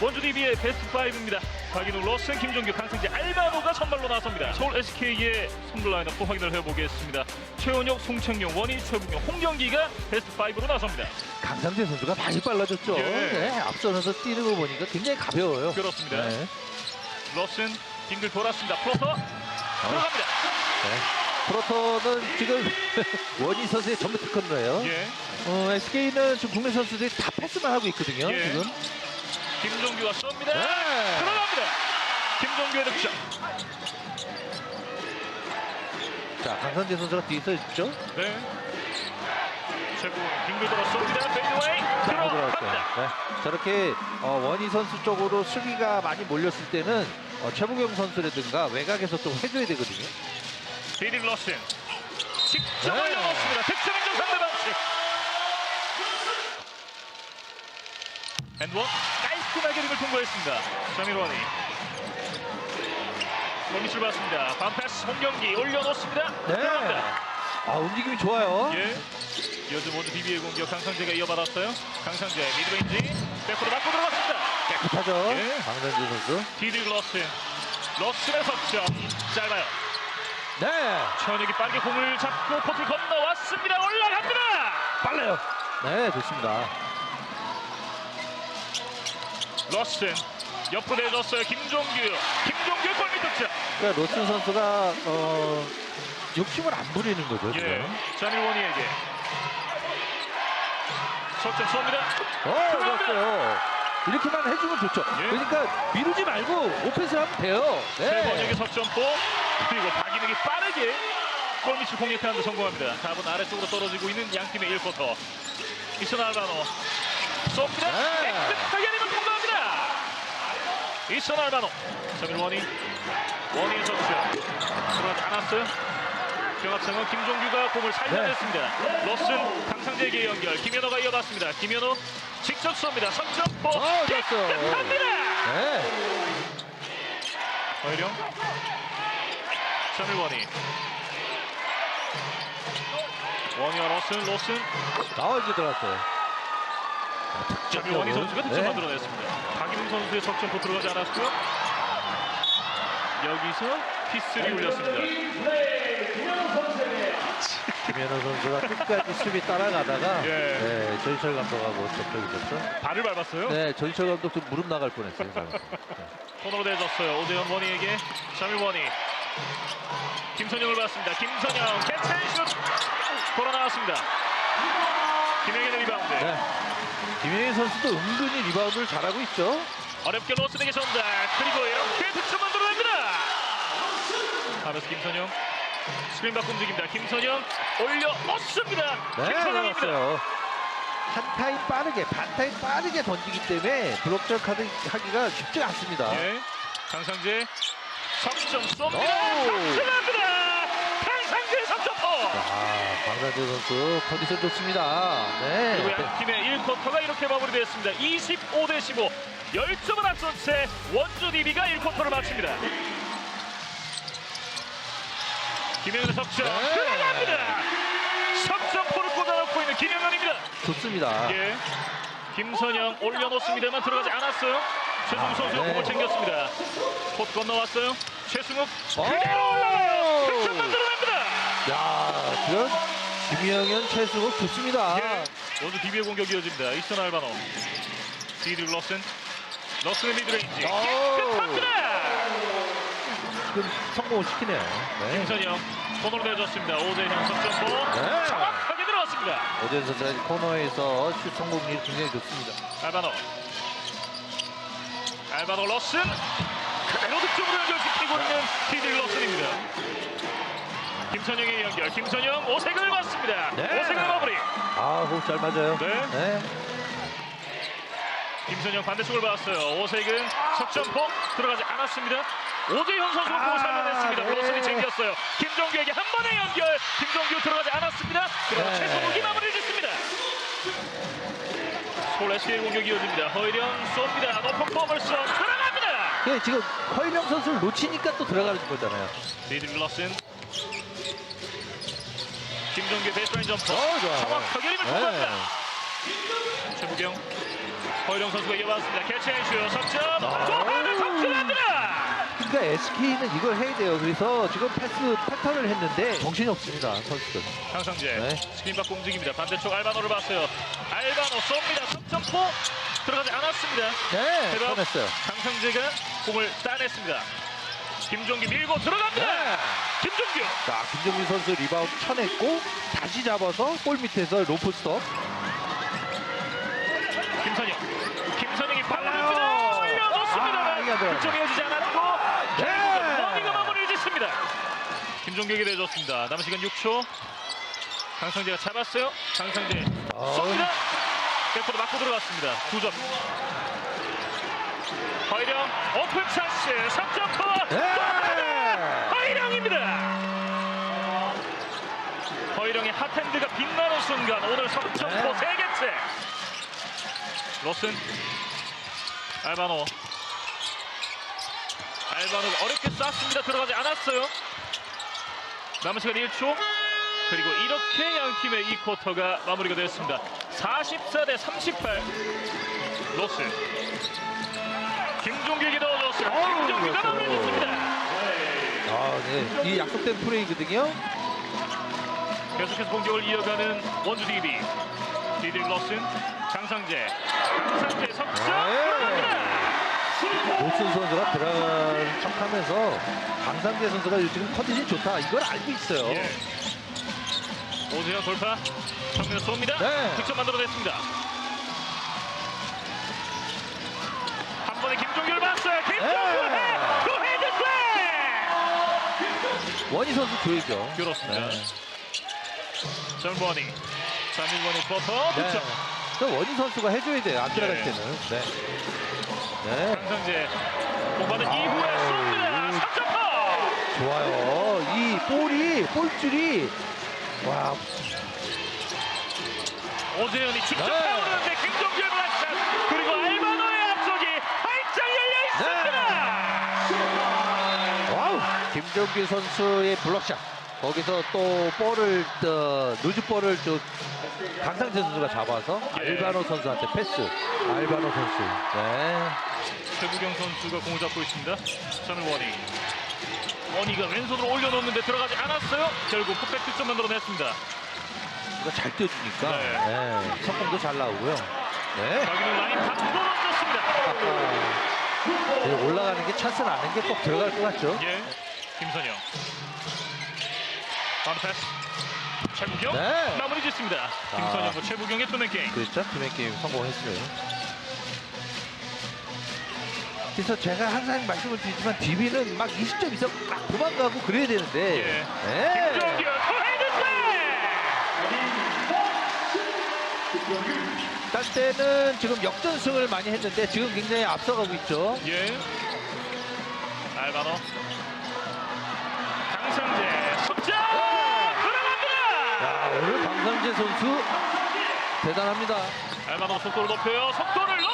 원주 DB의 베스트 5입니다. 박인우, 러슨, 김종규, 강승재, 알바노가 선발로 나섭니다. 서울 SK의 선발 라인업 또 확인을 해보겠습니다. 최원혁, 송창용, 원희, 최국용, 홍경기가 베스트 5로 나섭니다. 강상재 선수가 많이 빨라졌죠. 예. 네, 앞선에서 뛰는 거 보니까 굉장히 가벼워요. 그렇습니다. 네. 러슨 빙글 돌았습니다. 플러터 들어갑니다. 프로토는 지금 원희 선수의 전부 특허예요. 예. 어, SK는 지금 국내 선수들이 다 패스만 하고 있거든요. 예. 지금. 김종규가 쏩니다. 네. 들어갑니다. 김종규의 득점. 자, 강상재 선수가 뒤에 서 있죠. 네. 최고 빙글 돌아 쏩니다. 들어갔어요. 들어갑니다. 네. 저렇게 어, 원희 선수 쪽으로 수비가 많이 몰렸을 때는 어, 최부경 선수라든가 외곽에서 좀 해줘야 되거든요. 디딕 러슨 직접 네. 올려놓습니다. 득점 인정 상대 반칙. 앤원 깔끔하게 림을 통과했습니다. 자밀원이 원기술 봤습니다. 반패스 홍경기 올려놓습니다. 네. 들어갑니다. 아, 움직임이 좋아요. 예. 요즘 모두 DB의 공격 강상재가 이어받았어요. 강상재 미드레인지 백으로 맞고 들어갔습니다. 깨끗하죠. 예. 강상재 선수. 디딕 러슨 러슨의 석점 짧아요. 네. 최원혁이 빠르게 공을 잡고 코트를 건너왔습니다. 올라갑니다. 빨라요. 네, 좋습니다. 러슨 옆으로 내줬어요. 김종규. 김종규 골밑 득점. 그러니까 로슨 선수가 어, 욕심을 안 부리는 거죠. 예. 지금. 자밀원이에게 석점 쏩니다. 어, 좋았어요. 이렇게만 해주면 좋죠. 예. 그러니까 미루지 말고 오펜스를 하면 돼요. 최원혁의 네. 석점포 그리고 박인욱이 빠르게 골밑을 공략하는 데 성공합니다. 답은 아래쪽으로 떨어지고 있는 양 팀의 1쿼터. 이선 알바노 쏩니다. 네. 깨끗하게. 이선 알바노. 자밀 원이 원인 석점 들어가지 않았어요. 경합상은 김종규가 공을 살려냈습니다. 러슨 강상재에게 연결. 김현호가 이어봤습니다. 김현호 직접 쏩니다. 어, 좋았어요. 깨끗합니다. 네. 허일영 자밀원이 원희와 러슨 로슨 나와 이제 들어갔어요. 자밀원이 선수가 득점 네. 만들어냈습니다 박인웅 선수의 석점포 들어가지 않았고요 여기서 피스를 올렸습니다 김현우 선수가 끝까지 수비 따라가다가 예. 네, 전철 감독하고 접촉이 됐죠. 발을 밟았어요 네, 전철 감독 좀 무릎 나갈 뻔했어요. 지금. 손으로 대줬어요 오재현 원희에게 자밀원이 김선영을 봤습니다 김선영 캐치슛 돌아 나왔습니다 김영현의 리바운드 네. 김현희 선수도 은근히 리바운드를 잘하고 있죠. 어렵게 로스에게 전달 그리고 이렇게 득점 만들어냅니다 하면서 김선영 스크린 바꿔 움직입니다 김선영 올려 넣습니다 네, 김선영입니다. 한 타임 빠르게, 반 타임 빠르게 던지기 때문에 블록적 카드 하기가 쉽지 않습니다. 예. 강상재 석점 쏩니다 오. 석점합니다 강상재 석점포 아, 강산재 선수 컨디션 좋습니다. 그리고 네. 양 팀의 1쿼터가 이렇게 마무리됐습니다 25 대 15 10점을 앞선 채 원주 DB가 1쿼터를 마칩니다 김영현의 석점 네. 들어갑니다 석점포를 꽂아놓고 있는 김영현입니다 좋습니다. 예. 김선영 올려놓습니다만 들어가지 않았어요. 최승욱 아, 선수가 네. 공을 챙겼습니다. 콧 건너왔어요. 최승욱 오! 그대로 올라가요. 득점 만들어냅니다. 야, 지금 김영현, 최수국 좋습니다. 예. 원주 DB의 공격이 이어집니다. 이스턴 알바노. 디드 러슨. 러슨의 미드레인지. 지금 성공을 시키네요. 네. 김선영 손으로 내줬습니다. 오재현 석점포. 네. 정확하게 들어갔습니다. 오재현 선수가 코너에서 슛 성공률이 굉장히 좋습니다. 알바노. 알바노 러슨. 그대로 득점으로 연결시키고 있는 디딜 러슨입니다. 김선영의 연결. 김선영 오색을 맞습니다. 네. 오색을 마무리. 아, 호흡 잘 맞아요. 네. 네. 김선영 반대쪽을 봤어요. 오색은 석점포 들어가지 않았습니다. 오재현 선수가 공을 아, 살려냈습니다. 네. 러슨이 챙겼어요. 김종규에게 한 번의 연결. 김종규 들어가지 않았습니다. 그러나 네. 최성욱이 마무리를 짓습니다. SK 공격이 이어집니다. 허일영 쏩니다. 높은 포물선 들어갑니다. 예, 지금 허일영 선수를 놓치니까 또 들어가는 거잖아요. 리드 러슨 김종규 베이스라인 점퍼 어, 좋아요. 정확하게 림을 네. 통과합니다 최부경 허일영 선수가 이어받았습니다. 캐치앤슈 석점. 아. 또 하나 석점합니다. 그러니까 SK는 이걸 해야 돼요. 그래서 지금 패스 패턴을 했는데 정신이 없습니다, 선수들. 강상재 네. 스크린 받고 움직입니다. 반대쪽 알바노를 봤어요. 알바노 쏩니다. 석점포 들어가지 않았습니다. 네, 대박. 쳐냈어요. 강상재가 공을 따냈습니다. 김종기 밀고 들어갑니다. 네. 김종규. 자, 김정민 선수 리바운드 쳐냈고 다시 잡아서 골 밑에서 로프 스톱. 김선영. 김선영이 빨라요. 올려놓습니다. 아. 그쪽에 이어지지 않았고 네. 머니가 마무리를 짓습니다. 김종규에게 내줬습니다. 남은 시간 6초. 강상재가 잡았어요. 강상재 어. 쏩니다. 백보드 맞고 들어갔습니다. 두 점. 허이령 오픈 찬스 3점퍼 네. 허이령입니다. 허이령의 핫핸드가 빛나는 순간 오늘 석점포 네. 세 개째. 로슨 알바노 알바노가 어렵게 쐈습니다. 들어가지 않았어요. 남은 시간 1초. 그리고 이렇게 양 팀의 이 쿼터가 마무리가 됐습니다. 44 대 38. 로스. 김종규에게 넣어줬어요. 어우, 김종규가 그렇죠. 마무리했습니다. 아, 네. 이 약속된 플레이거든요. 계속해서 공격을 이어가는 원주 DB. 디딜 로슨, 장상재. 장상재 석점 들어갑니다. 노슨 선수가 들어간 척하면서 강상재 선수가 지금 컨디션이 좋다. 이걸 알고 있어요. 예. 오재현 돌파. 정면 쏩니다. 네. 득점 만들어냈습니다. 김종규를 봤어요. 김종규 네. 또 헤드플레이. 원희 선수 줘야죠. 그렇습니다. 네. 전원이. 자밀원이 쿼터 네. 그 원희 선수가 해줘야 돼요. 안 들어갈 네. 때는. 네. 네. 강상재 공받은 이후에 아우. 쏩니다. 3점퍼. 좋아요. 이 볼이, 볼줄이. 와, 오재현이 직접 네. 타오르는데 김종 김정규 선수의 블럭샷. 거기서 또 볼을, 어, 루즈 볼을 저 강상재 선수가 잡아서 예. 알바노 선수한테 패스. 알바노 선수. 네. 최부경 선수가 공을 잡고 있습니다. 저는 원희. 원희가 왼손으로 올려놓는데 들어가지 않았어요. 결국 풋백 득점 만들어냈습니다. 이거 잘 띄워주니까. 네. 네. 석공도 잘 나오고요. 네. 여기는 라인 밖으로 던졌습니다. 아까 네, 올라가는 게 찬스 나는 게 꼭 들어갈 것 같죠? 예, 김선영. 바운드 패스. 최부경 네. 마무리 짓습니다. 김선영과 최부경의 투맨 게임. 그렇죠. 팀의 게임 성공했어요. 그래서 제가 항상 말씀을 드리지만 DB는 막 20점 이상 막 도망가고 그래야 되는데. 예. 네. 김종규. 딴 때는 지금 역전승을 많이 했는데 지금 굉장히 앞서가고 있죠. 예. 알바노. 강상재 선수 대단합니다. 알바노 속도를 높여요. 속도를. 네.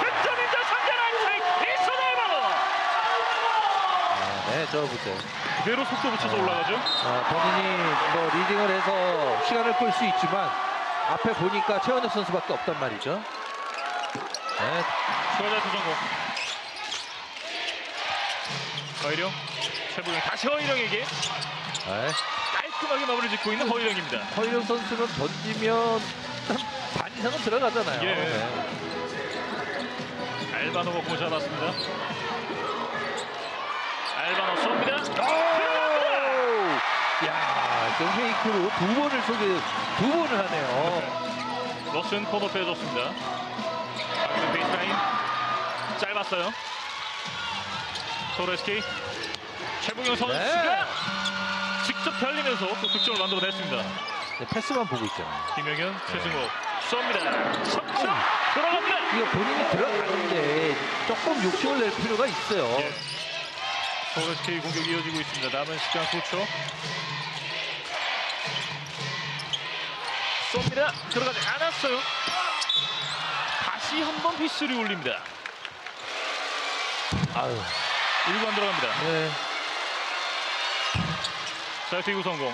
득점인자 상대 라인사이 이선 알바노. 아, 네, 저 보세요. 그대로 속도 붙여서 올라가죠. 아, 본인이 뭐 리딩을 해서 시간을 끌 수 있지만 앞에 보니까 최원혁 선수밖에 없단 말이죠. 네, 추가자 투성공. 허일영. 최부경 다시 허일영에게 네. 깔끔하게 마무리 짓고 있는 허일영입니다. 허일영 선수는 던지면 반 이상은 들어가잖아요. 예. 네. 알바노가 공을 잡았습니다. 알바노 쏩니다. 오! 야, 그 페이크로 두 번을 속에 두 번을 하네요. 로슨 코너 빼줬습니다. 박인은 베이스라인 짧았어요. 토레스키 최봉영 선수가 네. 직접 달리면서 또 득점을 만들어냈습니다. 네, 패스만 보고 있잖아요. 김영현, 최승호 쏩니다. 석점 들어갑니다. 이거 본인이 들어가는데 조금 욕심을 낼 필요가 있어요. 예. 토레스키 공격이 이어지고 있습니다. 남은 시간 9초. 쏩니다. 들어가지 않았어요. 다시 한번 휘슬이 울립니다. 아유, 1구 안 들어갑니다. 네. 자, 뒤구 성공.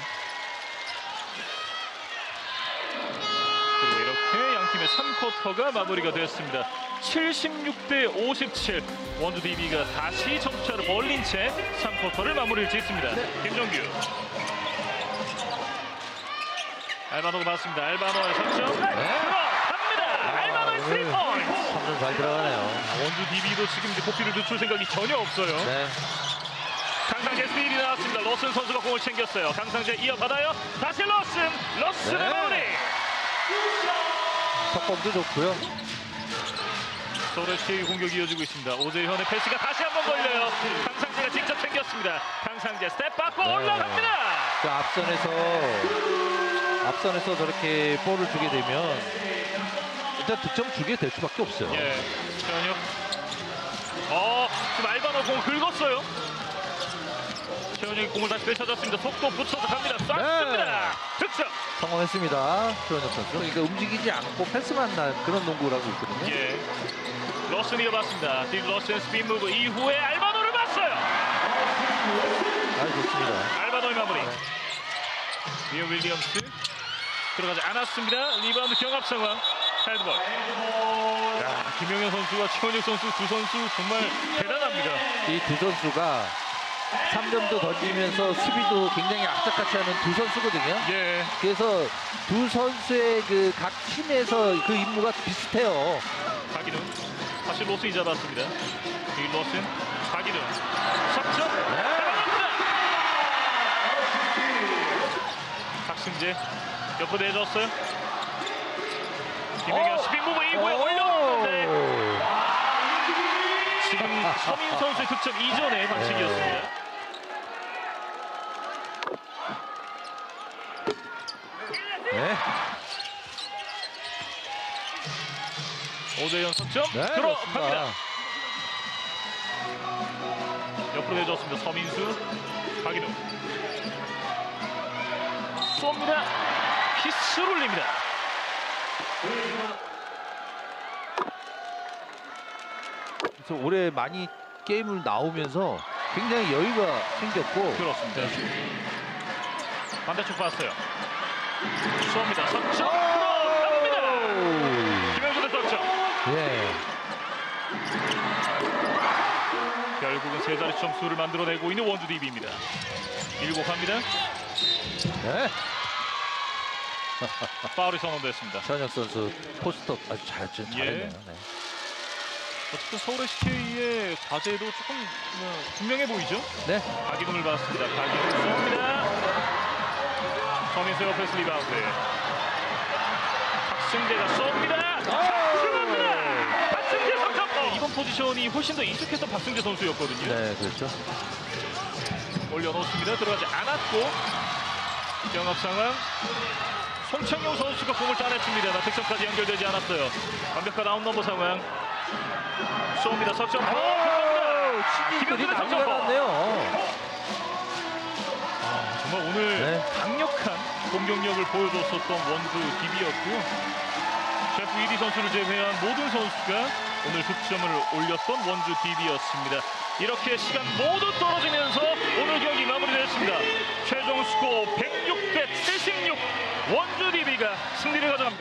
그리고 이렇게 이렇게 양 팀의 3쿼터가 마무리가 되었습니다. 76대 57 원주 DB가 다시 점수차를 벌린 채 3쿼터를 마무리를 짓습니다. 김정규 알바노가 맞습니다. 알바노의 석점 들어갑니다. 알바노의 아, 3포인트 3점 잘 들어가네요. 원주 DB도 지금 이제 고피를 늦출 생각이 전혀 없어요. 네. 강상재 스틸이 나왔습니다. 러슨 선수가 공을 챙겼어요. 강상재 이어받아요. 다시 러슨. 러슨의 네. 마무리. 속공도 좋고요. KU 공격이 이어지고 있습니다. 오재현의 패스가 다시 한번 걸려요. 강상재가 직접 챙겼습니다. 강상재 스텝 받고 네. 올라갑니다. 그 앞선에서 앞선에서 저렇게 볼을 주게 되면 일단 득점 주게 될 수밖에 없어요. 예, 최현혁. 어, 지금 알바노 공 긁었어요. 최현혁이 공을 다시 되찾았습니다. 속도 붙여서 갑니다. 쐈습니다. 네. 득점. 성공했습니다. 조현혁 선수. 그러니까 움직이지 않고 패스만 난 그런 농구라고 있거든요. 예. 러슨 이어봤습니다. 딜 러슨 스핀 무브 이후에 알바노를 봤어요. 아주 좋습니다. 알바노의 마무리. 리오 윌리엄스 들어가지 않았습니다. 리바운드 경합 상황. 헤드볼. 야, 김영현 선수와 최원혁 선수 두 선수 정말 대단합니다. 이 두 선수가 3점도 던지면서 수비도 굉장히 악착같이 하는 두 선수거든요. 예. 그래서 두 선수의 그 각 팀에서 그 임무가 비슷해요. 박인우 다시 로슨이 잡았습니다. 이 로슨 박인우 석점 들어갑니다. 박승재 옆으로 내줬어요. 김혜경 어. 스핀 무브 이후에 오! 올려놓는데 지금 서민 선수의 득점 이전에 반칙이었습니다. 5대 연속점 네, 들어갑니다. 옆으로 내줬습니다. 서민수, 박인우. 쏩니다. 피스를 올립니다. 그래서 올해 많이 게임을 나오면서 굉장히 여유가 생겼고 그렇습니다. 반대쪽 봤어요. 쏩니다. 3점! 세 자리 점수를 만들어내고 있는 원주 DB입니다. 밀고 갑니다. 네. 파울이 선언됐습니다. 현혁 선수 포스트업 아주 잘좀 예. 잘했네요. 네. 어쨌든 서울 SK의 과제도 조금 뭐, 분명해 보이죠? 네. 박이동을 봤습니다. 박이동 쏩니다. 서민수 옆에서 리바운드. 박승재가 쏩니다. 들어갑니다. 박승재 석점. 어, 이번 포지션이 훨씬 더 익숙했던 박승재 선수였거든요. 네, 그렇죠. 올려놓습니다. 들어가지 않았고 경합 상황. 송창용 선수가 공을 따냈습니다만 득점까지 연결되지 않았어요. 완벽한 아웃 넘버 상황. 쏩니다. 석점. 김현준의 석점. 났네요. 아, 정말 오늘 네. 강력한 공격력을 보여줬었던 원주 DB였고요. 셰프 이리 선수를 제외한 모든 선수가 오늘 득점을 올렸던 원주 DB였습니다. 이렇게 시간 모두 떨어지면서 오늘 경기 마무리됐습니다. 최종 스코어 106대 76 원주 DB가 승리를 가져갑니다.